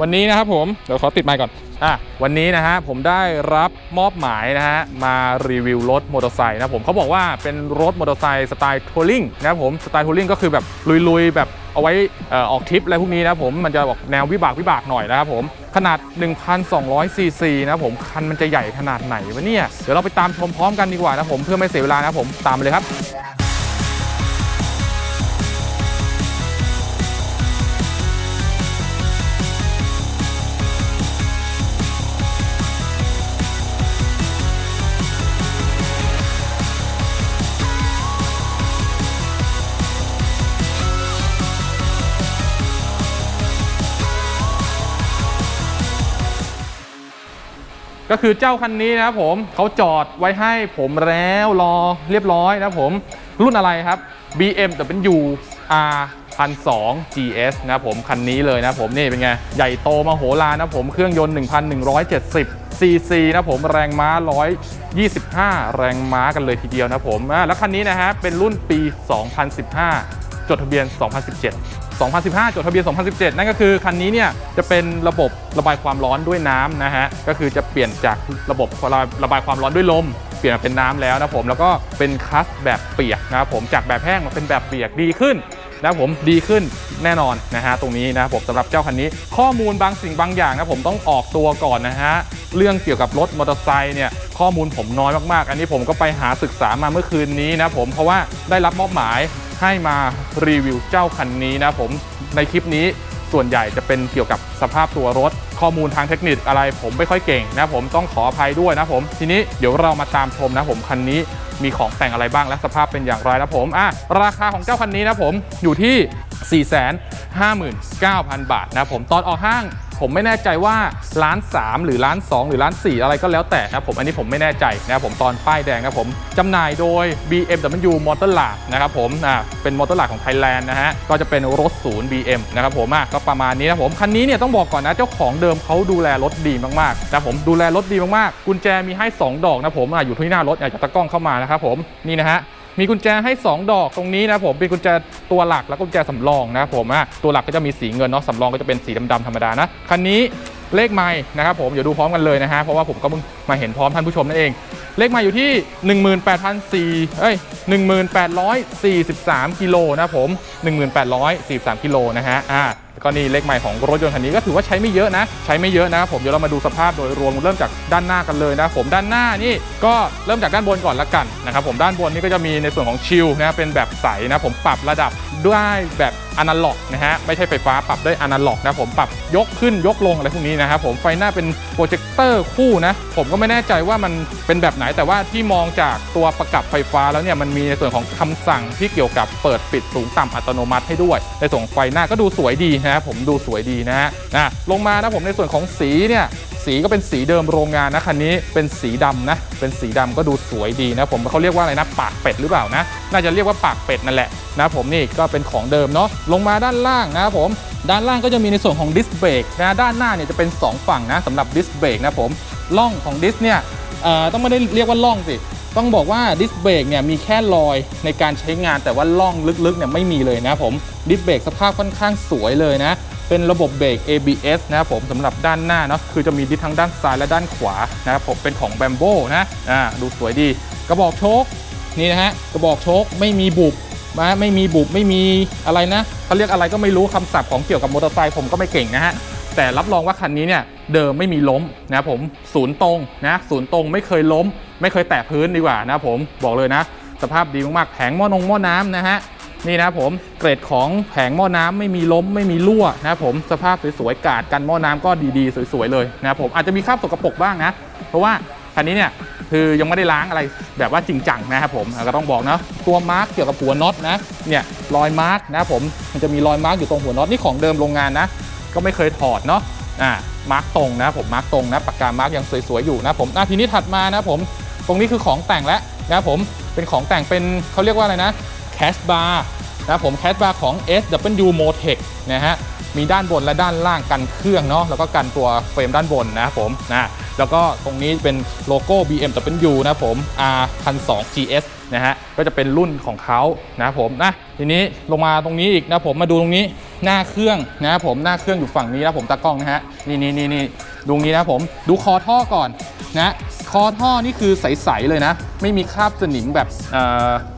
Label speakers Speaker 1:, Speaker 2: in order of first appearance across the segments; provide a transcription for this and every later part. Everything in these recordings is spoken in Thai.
Speaker 1: วันนี้นะครับผมเดี๋ยวขอติดไมค์ก่อนอะวันนี้นะฮะผมได้รับมอบหมายนะฮะมารีวิวรถมอเตอร์ไซค์นะผมเขาบอกว่าเป็นรถมอเตอร์ไซค์สไตล์ทัวริงนะครับผมสไตล์ทัวริงก็คือแบบลุยๆ แบบเอาไว้อออกทริปอะไรพวกนี้นะผมมันจะบอกแนววิบากวิบากหน่อยนะครับผมขนาด 1,200 ซีซีนะผมคันมันจะใหญ่ขนาดไหนวะเนี่ยเดี๋ยวเราไปตามชมพร้อมกันดีกว่านะผมเพื่อไม่เสียเวลานะผมตามเลยครับ ก็คือเจ้าคันนี้นะครับผมเขาจอดไว้ให้ผมแล้วรอเรียบร้อยนะครับผมรุ่นอะไรครับ BMW R 1002 GS นะครับผมคันนี้เลยนะครับผมนี่เป็นไง ใหญ่โตมาโหฬารนะครับผมเครื่องยนต์ 1,170 cc นะครับผมแรงม้า 125 แรงม้ากันเลยทีเดียวนะครับผมแล้วคันนี้นะฮะเป็นรุ่นปี 2015 จดทะเบียน 2017 2015 จดทะเบียน 2017 นั่นก็คือคันนี้เนี่ยจะเป็นระบบระบายความร้อนด้วยน้ำนะฮะ ก็คือจะเปลี่ยนจากระบบระบายความร้อนด้วยลม เปลี่ยนมาเป็นน้ำแล้วนะผม แล้วก็เป็นคัสแบบเปียกนะครับผม จากแบบแห้งมาเป็นแบบเปียกดีขึ้นนะครับผมดีขึ้นแน่นอนนะฮะตรงนี้นะผมสำหรับเจ้าคันนี้ ข้อมูลบางสิ่งบางอย่างนะผมต้องออกตัวก่อนนะฮะเรื่องเกี่ยวกับรถมอเตอร์ไซค์เนี่ยข้อมูลผมน้อยมากๆ อันนี้ผมก็ไปหาศึกษามาเมื่อคืนนี้นะผมเพราะว่าได้รับมอบหมาย ให้มารีวิวเจ้าคันนี้นะผมในคลิปนี้ส่วนใหญ่จะเป็นเกี่ยวกับสภาพตัวรถ ข้อมูลทางเทคนิคอะไร ผมไม่ค่อยเก่งนะผมต้องขออภัยด้วยนะผมทีนี้เดี๋ยวเรามาตามชมนะผมคันนี้มีของแต่งอะไรบ้างและสภาพเป็นอย่างไรนะผมอะราคาของเจ้าคันนี้นะผมอยู่ที่ 459,000 บาทนะผมตอนออกห้างผมไม่แน่ใจว่าร้าน 3 หรือร้าน 2 หรือร้าน 4 อะไรก็แล้วแต่นะผมอันนี้ผมไม่แน่ใจนะผมตอนป้ายแดงนะผมจำหน่ายโดย BMW Motor l a นะครับผมอ่าเป็นมอเตอร์ลาของไทยแลนด์นะฮะก็จะเป็นรถศูนย์ BM นะครับผมอะก็ประมาณนี้นะผมคันนี้เนี่ยต้องบอกก่อนนะเจ้าของเดิมเขาดูแลรถดีมากๆนะผมดูแลรถดีมากๆ กุญแจมีให้ 2 ดอกนะผมออยู่ที่หน้ารถอยากจะตะกล้องเข้ามานะครับผมนี่นะฮะมีกุญแจให้ 2 ดอกตรงนี้นะผมเป็นกุญแจตัวหลักแล้วกุญแจสำรองนะครับผมอะตัวหลักก็จะมีสีเงินเนาะสำรองก็จะเป็นสีดำๆธรรมดานะคันนี้เลขไม้นะครับผมเดี๋ยวดูพร้อมกันเลยนะฮะเพราะว่าผมก็เพิ่งมาเห็นพร้อมท่านผู้ชมนั่นเอง เลขไม้อยู่ที่ 18,400เอ้ย1843กิโลนะผม 1843กิโลนะฮะอ่า ก็นี่เลขใหม่ของรถยนต์คันนี้ก็ถือว่าใช้ไม่เยอะนะ ใช้ไม่เยอะนะครับผมเดี๋ยวเรามาดูสภาพโดยรวมเริ่มจากด้านหน้ากันเลยนะผมด้านหน้านี่ก็เริ่มจากด้านบนก่อนละกันนะครับผมด้านบนนี่ก็จะมีในส่วนของชิลนะเป็นแบบใสนะผมปรับระดับ ด้วยแบบอนาล็อกนะฮะไม่ใช่ไฟฟ้าปรับด้วยอนาล็อกนะผมปรับยกขึ้นยกลงอะไรพวกนี้นะครับผมไฟหน้าเป็นโปรเจคเตอร์คู่นะผมก็ไม่แน่ใจว่ามันเป็นแบบไหนแต่ว่าที่มองจากตัวประกับไฟฟ้าแล้วเนี่ยมันมีในส่วนของคำสั่งที่เกี่ยวกับเปิดปิดสูงต่ำอัตโนมัติให้ด้วย ในส่วนของไฟหน้าก็ดูสวยดีนะผมดูสวยดีนะฮะนะลงมานะผมในส่วนของสีเนี่ย สีก็เป็นสีเดิมโรงงานนะคันนี้เป็นสีดำนะ เป็นสีดำก็ดูสวยดีนะผมเขาเรียกว่าอะไรนะปากเป็ดหรือเปล่านะ น่าจะเรียกว่าปากเป็ดนั่นแหละนะผมนี่ก็เป็นของเดิมเนาะลงมาด้านล่างนะครับผมด้านล่างก็จะมีในส่วนของดิสเบรกนะด้านหน้าเนี่ยจะเป็น 2 ฝั่งนะสำหรับดิสเบรกนะผมล่องของดิสเนี่ยต้องไม่ได้เรียกว่าล่องสิ ต้องบอกว่าดิสเบรกเนี่ยมีแค่รอยในการใช้งานแต่ว่าล่องลึกๆเนี่ยไม่มีเลยนะผมดิสเบรกสภาพค่อนข้างสวยเลยนะ เป็นระบบเบรก ABS นะครับผมสำหรับด้านหน้าเนาะคือจะมีดิสทั้งด้านซ้ายและด้านขวานะครับผมเป็นของ b บมโบนะอ่าดูสวยดี กระบอกโชคนี่นะฮะกระบอกโชคไม่มีบุบนะไม่มีบุบไม่มีอะไรนะเขาเรียกอะไรก็ไม่รู้คำศัพท์ของเกี่ยวกับมอเตอร์ไซค์ผมก็ไม่เก่งนะฮะแต่รับรองว่าคันนี้เนี่ยเดิมไม่มีล้มนะครับผมศูนย์ตรงนะศูนย์ตรงไม่เคยล้ม ไม่เคยแตะพื้นดีกว่านะผมบอกเลยนะ สภาพดีมากๆแผงหม้อนงหม้อน้ำนะฮะนี่นะผมเกรดของแผงหม้อน้ำไม่มีล้มไม่มีรั่วนะผมสภาพสวยๆกาดกันหม้อน้ำก็ดีๆ สวยๆเลยนะผมอาจจะมีคราบสกปรกบ้างนะ เพราะว่าคันนี้เนี่ยคือยังไม่ได้ล้างอะไรแบบว่าจริงจังนะครับผมก็ต้องบอกนะตัวมาร์กเกี่ยวกับหัวน็อตนะเนี่ยรอยมาร์กนะผมมันจะมีรอยมาร์กอยู่ตรงหัวน็อตนี่ของเดิมโรงงานนะ ก็ไม่เคยถอดเนาะอ่ามาร์กตรงนะผมมาร์กตรงนะปากกามาร์กยังสวยๆอยู่นะผมอะทีนี้ถัดมานะผม ตรงนี้คือของแต่งแล้วนะผมเป็นของแต่งเป็นเขาเรียกว่าอะไรนะแคชบาร์นะผมแคชบาร์ของ SW Motec นะฮะมีด้านบนและด้านล่างกันเครื่องเนาะแล้วก็กันตัวเฟรมด้านบนนะผมนะแล้วก็ตรงนี้เป็นโลโก้ BMW นะผม R 1 2 GS นะฮะก็จะเป็นรุ่นของเขานะผมนะทีนี้ลงมาตรงนี้อีกนะผมมาดูตรงนี้หน้าเครื่องนะครับผมหน้าเครื่องอยู่ฝั่งนี้นะผมตากล้องนะฮะนี่นี่นี่นี่ดูงี้นะผมดูคอท่อก่อนนะ คอท่อนี่คือใส ๆ เลยนะ ไม่มีคราบสนิมแบบ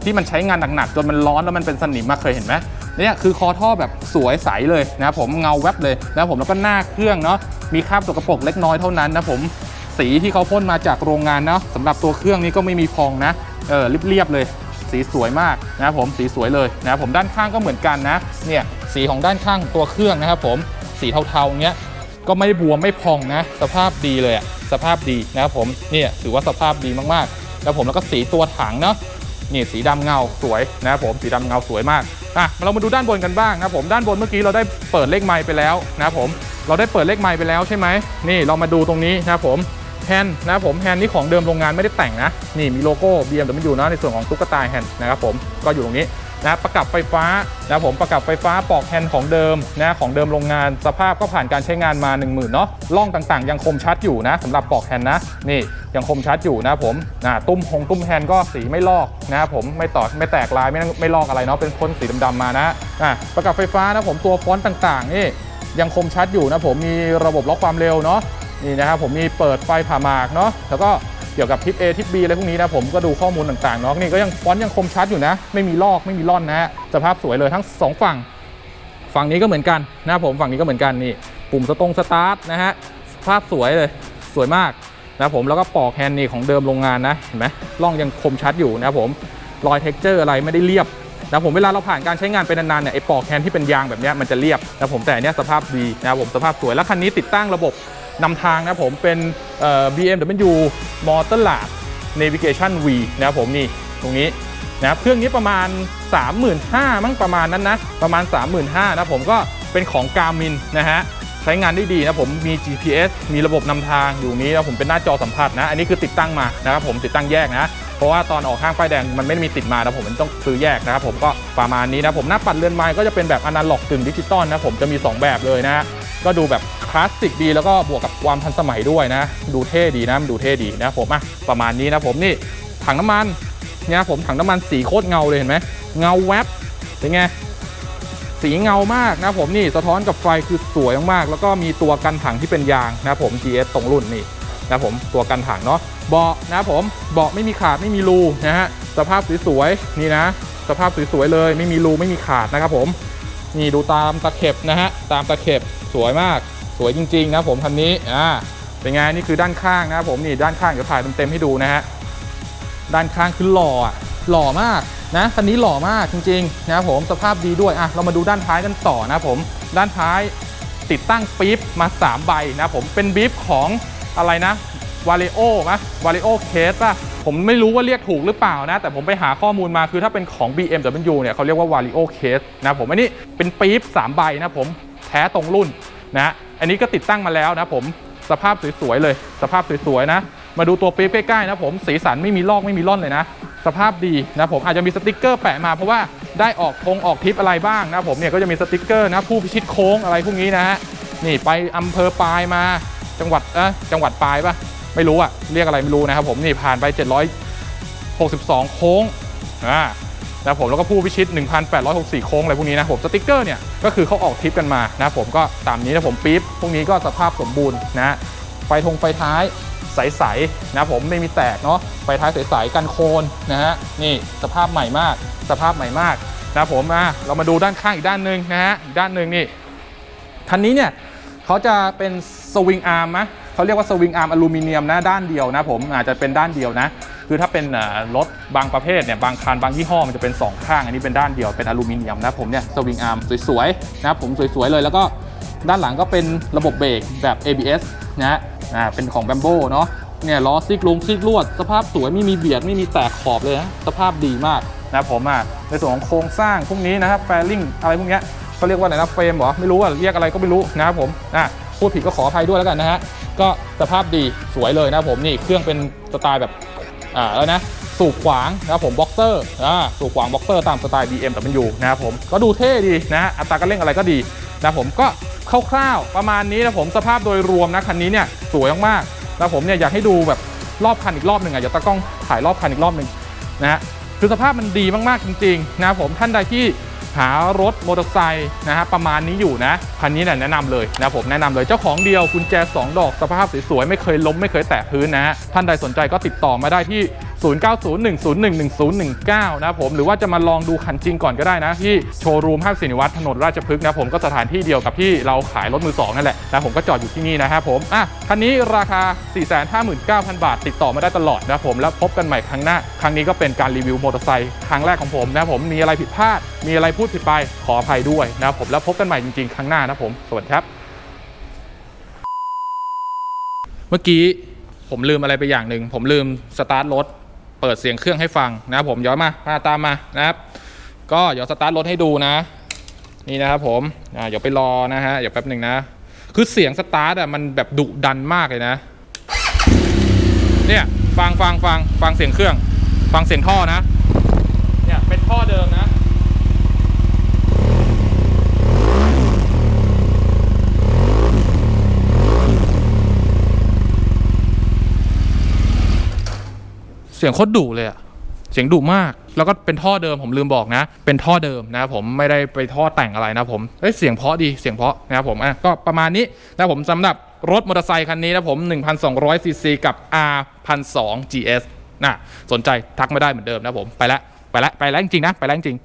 Speaker 1: ที่มันใช้งานหนัก ๆ จนมันร้อนแล้วมันเป็นสนิมมาเคยเห็นไหมเนี่ยคือคอท่อแบบสวยใสเลยนะผมเงาแวบเลยนะผมแล้วก็หน้าเครื่องเนาะมีคราบสกปรกเล็กน้อยเท่านั้นนะผมสีที่เขาพ่นมาจากโรงงานเนาะสำหรับตัวเครื่องนี้ก็ไม่มีพองนะเออเรียบๆเลยสีสวยมากนะผมสีสวยเลยนะผมด้านข้างก็เหมือนกันนะเนี่ยสีของด้านข้างตัวเครื่องนะครับผมสีเทาๆเงี้ย ก็ไม่บวมไม่พองนะ สภาพดีเลยอะสภาพดีนะครับผมเนี่ยถือว่าสภาพดีมากๆแล้วผมแล้วก็สีตัวถังเนาะนี่สีดำเงาสวยนะครับผมสีดำเงาสวยมากอะเรามาดูด้านบนกันบ้างนะครับผมด้านบนเมื่อกี้เราได้เปิดเลขไมค์ไปแล้วนะครับผมเราได้เปิดเลขไมค์ไปแล้วใช่ไหมนี่เรามาดูตรงนี้นะครับผมแฮนด์นะครับผมแฮนด์นี่ของเดิมโรงงานไม่ได้แต่งนะนี่มีโลโก้ BMW นะในส่วนของตุ๊กตาแฮนด์นะครับผมก็อยู่ตรงนี้ นะประกับไฟฟ้านะผมประกับไฟฟ้าปลอกแฮนด์ของเดิมนะของเดิมโรงงานสภาพก็ผ่านการใช้งานมา 1 0,000เนาะล่องต่างๆ ยังคมชัดอยู่นะสำหรับปลอกแฮนด์นะนี่ยังคมชัดอยู่นะผมนะตุ้มหงตุ้มแฮนด์ก็สีไม่ลอกนะผมไม่ต่อไม่แตกลายไม่ไม่ลอกอะไรเนาะเป็นพ่นสีดำๆมานะอะประกับไฟฟ้านะผมตัวฟอนต์ต่างๆนี่ยังคมชัดอยู่นะผมมีระบบล็อกความเร็วเนาะนี่นะครับผมมีเปิดไฟผ่าหมากเนาะแล้วก็ เกี่ยวกับทิป A ทิป B อะไรพวกนี้นะผมก็ดูข้อมูลต่างๆเนาะนี่ก็ยังฟอนต์ยังคมชัดอยู่นะ ไม่มีลอกไม่มีล่อนนะฮะสภาพสวยเลยทั้งสองฝั่ง ฝั่งนี้ก็เหมือนกันนะผมฝั่งนี้ก็เหมือนกันนี่ปุ่มสตรงสตาร์ทนะฮะสภาพสวยเลยสวยมากนะผมแล้วก็ปอกแฮนด์นี่ของเดิมโรงงานนะเห็นไหมล่องยังคมชัดอยู่นะผมรอยเท็กเจอร์อะไรไม่ได้เรียบนะผมเวลาเราผ่านการใช้งานไปนานๆเนี่ยไอ้ปอกแฮนด์ที่เป็นยางแบบนี้มันจะเรียบนะผมแต่อันเนี้ยสภาพดีนะผมสภาพสวยแล้วคันนี้ติดตั้งระบบ นำทางนะผมเป็น BMW Motor Lab Navigation V นะครับผมนี่ตรงนี้นะครับเครื่องนี้ประมาณ 35,000มั้งประมาณนั้นนะ ประมาณ 35,000นะผมก็เป็นของ Garmin นะฮะใช้งานได้ดีนะผมมี GPS มีระบบนำทางอยู่นี้นะผมเป็นหน้าจอสัมผัสนะ อันนี้คือติดตั้งมานะครับผมติดตั้งแยกนะ เพราะว่าตอนออกห้างป้ายแดงมันไม่ได้มีติดมานะผมมันต้องซื้อแยกนะครับผมก็ประมาณนี้นะผมหน้าปัดเรือนไม้ก็จะเป็นแบบอนาล็อกกึ่งดิจิตอลนะผมจะมี 2 แบบเลยนะ ก็ดูแบบคลาสสิกดีแล้วก็บวกกับความทันสมัยด้วยนะ ดูเท่ดีนะดูเท่ดีนะผมอะประมาณนี้นะผมนี่ถังน้ำมันเนี่ยผมถังน้ำมันสีโคตรเงาเลยเห็นไหมเงาแวบเป็นไงสีเงามากนะผมนี่สะท้อนกับไฟคือสวยมากๆแล้วก็มีตัวกันถังที่เป็นยางนะผม GS ตรงรุ่นนี่นะผมตัวกันถังเนาะเบาะนะผมเบาะไม่มีขาดไม่มีรูนะฮะสภาพสวยๆนี่นะ สภาพสวยๆเลย ไม่มีรูไม่มีขาดนะครับผมนี่ดูตามตะเข็บนะฮะตามตะเข็บ สวยมากสวยจริงๆนะผมคันนี้อ่าเป็นไงนี่คือด้านข้างนะผมนี่ด้านข้างเดี๋ยวถ่ายเต็มๆให้ดูนะฮะด้านข้างคือหล่ออะหล่อมากนะคันนี้หล่อมากจริงๆนะครับผมสภาพดีด้วยอะเรามาดูด้านท้ายกันต่อนะผมด้านท้ายติดตั้งปี๊บมา 3 ใบนะผมเป็นบีบของอะไรนะวาเลโอมะวาเลโอเคสป่ะผมไม่รู้ว่าเรียกถูกหรือเปล่านะ แต่ผมไปหาข้อมูลมาคือถ้าเป็นของ BMW เนี่ยเขาเรียกว่าวาเลโอเคสนะผมอันนี้เป็นปี๊บ3ใบนะผม ท้ตรงรุ่นนะอันนี้ก็ติดตั้งมาแล้วนะผมสภาพสวยๆเลย สภาพสวยๆนะ มาดูตัวปี๊บใกล้ๆนะผมสีสันไม่มีลอกไม่มีร่อนเลยนะ สภาพดีนะผมอาจจะมีสติกเกอร์แปะมาเพราะว่าได้ออกทงออกทริปอะไรบ้างนะผมเนี่ยก็จะมีสติกเกอร์นะผู้พิชิตโค้งอะไรพวกนี้นะฮะนี่ไปอำเภอปลายมาจังหวัดเอะจังหวัดปลายปะไม่รู้อะเรียกอะไรไม่รู้นะครับผมนี่ผ่านไป 762 โค้งอ่า นะผมแล้วก็ผู้พิชิต 1,864 โค้งอะไรพวกนี้นะผมสติกเกอร์เนี่ยก็คือเขาออกทริปกันมานะผมก็ตามนี้นะผมปี๊บพวกนี้ก็สภาพสมบูรณ์นะไฟทงไฟท้ายใสๆนะผมไม่มีแตกเนาะไฟท้ายใสๆกันโคนนะฮะนี่สภาพใหม่มาก สภาพใหม่มากนะผมอะเรามาดูด้านข้างอีกด้านหนึ่งนะฮะอีกด้านหนึ่งนี่คันนี้เนี่ยเขาจะเป็นสวิงอาร์มนะเขาเรียกว่าสวิงอาร์มอลูมิเนียมนะด้านเดียวนะผมอาจจะเป็นด้านเดียวนะ คือถ้าเป็นรถบางประเภทเนี่ยบางคันบางยี่ห้อมันจะเป็นสองข้าง อันนี้เป็นด้านเดียวเป็นอลูมิเนียมนะผมเนี่ยสวิงอาร์มสวยๆนะผมสวยๆเลยแล้วก็ด้านหลังก็เป็นระบบเบรกแบบ ABS นะฮะอ่าเป็นของ b บมโบเนาะเนี่ยล้อซิกลงซิกลวด สภาพสวยไม่มีเบียดไม่มีแตกขอบเลยนะสภาพดีมากนะผมอะในส่วนของโครงสร้างพวกนี้นะครับแฟลิงอะไรพวกเนี้ยเขาเรียกว่าอะไรนะเฟรมเหรอไม่รู้อะเรียกอะไรก็ไม่รู้นะครับผมอะพูดผิดก็ขออภัยด้วยแล้วกันนะฮะก็สภาพดีสวยเลยนะผมนี่เครื่องเป็นสไตล์แบบ อ่าแล้วนะสูบขวางนะครับผมบ็อกเซอร์อ่าสูบขวางบ็อกเซอร์ตามสไตล์ BMW นะครับผมก็ดูเท่ดีนะอัตราการเร่งอะไรก็ดีนะผมก็คร่าวๆประมาณนี้นะผมสภาพโดยรวมนะคันนี้เนี่ยสวยมากๆนะผมเนี่ยอยากให้ดูแบบรอบคันอีกรอบหนึ่งอะอยากตากล้องถ่ายรอบคันอีกรอบหนึ่งนะฮะคือสภาพมันดีมากๆจริงๆนะผมท่านใดที่ หารถมอเตอร์ไซค์นะฮะประมาณนี้อยู่นะคันนี้เนี่ยแนะนำเลยนะผมแนะนำเลยเจ้าของเดียวกุญแจ 2 ดอกสภาพสวยๆไม่เคยล้มไม่เคยแตะพื้นนะฮะท่านใดสนใจก็ติดต่อมาได้ที่ 0901011019 นะครับผมหรือว่าจะมาลองดูคันจริงก่อนก็ได้นะ ที่โชว์รูมห้างสินิวัฒน์ถนนราชพฤกษ์นะผมก็สถานที่เดียวกับที่เราขายรถมือสองนั่นแหละนะผมก็จอดอยู่ที่นี่นะครับผมอะคันนี้ราคา 459,000 บาท ติดต่อมาได้ตลอดนะครับผมแล้วพบกันใหม่ครั้งหน้า ครั้งนี้ก็เป็นการรีวิวมอเตอร์ไซค์ครั้งแรกของผมนะครับผมมีอะไรผิดพลาด มีอะไรพูดผิดไปขออภัยด้วยนะครับผมแล้วพบกันใหม่จริงๆครั้งหน้านะครับผมสวัสดีครับ เมื่อกี้ผมลืมอะไรไปอย่างหนึ่ง ผมลืมสตาร์ทรถ เปิดเสียงเครื่องให้ฟังนะครับผมย้อนมามาตามมานะครับ ก็เดี๋ยวสตาร์ทรถให้ดูนะ นี่นะครับผมอ่าเดี๋ยวไปรอนะฮะเดี๋ยวแป๊บหนึ่งนะ คือเสียงสตาร์ทอะมันแบบดุดันมากเลยนะ เนี่ยฟังฟังฟังฟังเสียงเครื่อง ฟังเสียงท่อนะ เนี่ยเป็นท่อเดิมนะ สียงโคตรดุเลยอะเสียงดุมาก แล้วก็เป็นท่อเดิมผมลืมบอกนะ เป็นท่อเดิมนะครับผมไม่ได้ไปท่อแต่งอะไรนะผมเอ้ยเสียงเพาะดีเสียงเพาะนะครับผมอะก็ประมาณนี้นะผมสำหรับรถมอเตอร์ไซคันนี้นะผม 1,200ซีซีกับ R 1,200 GS นะสนใจทักไม่ได้เหมือนเดิมนะผมไปละไปละไปละจริงๆนะ ไปละจริง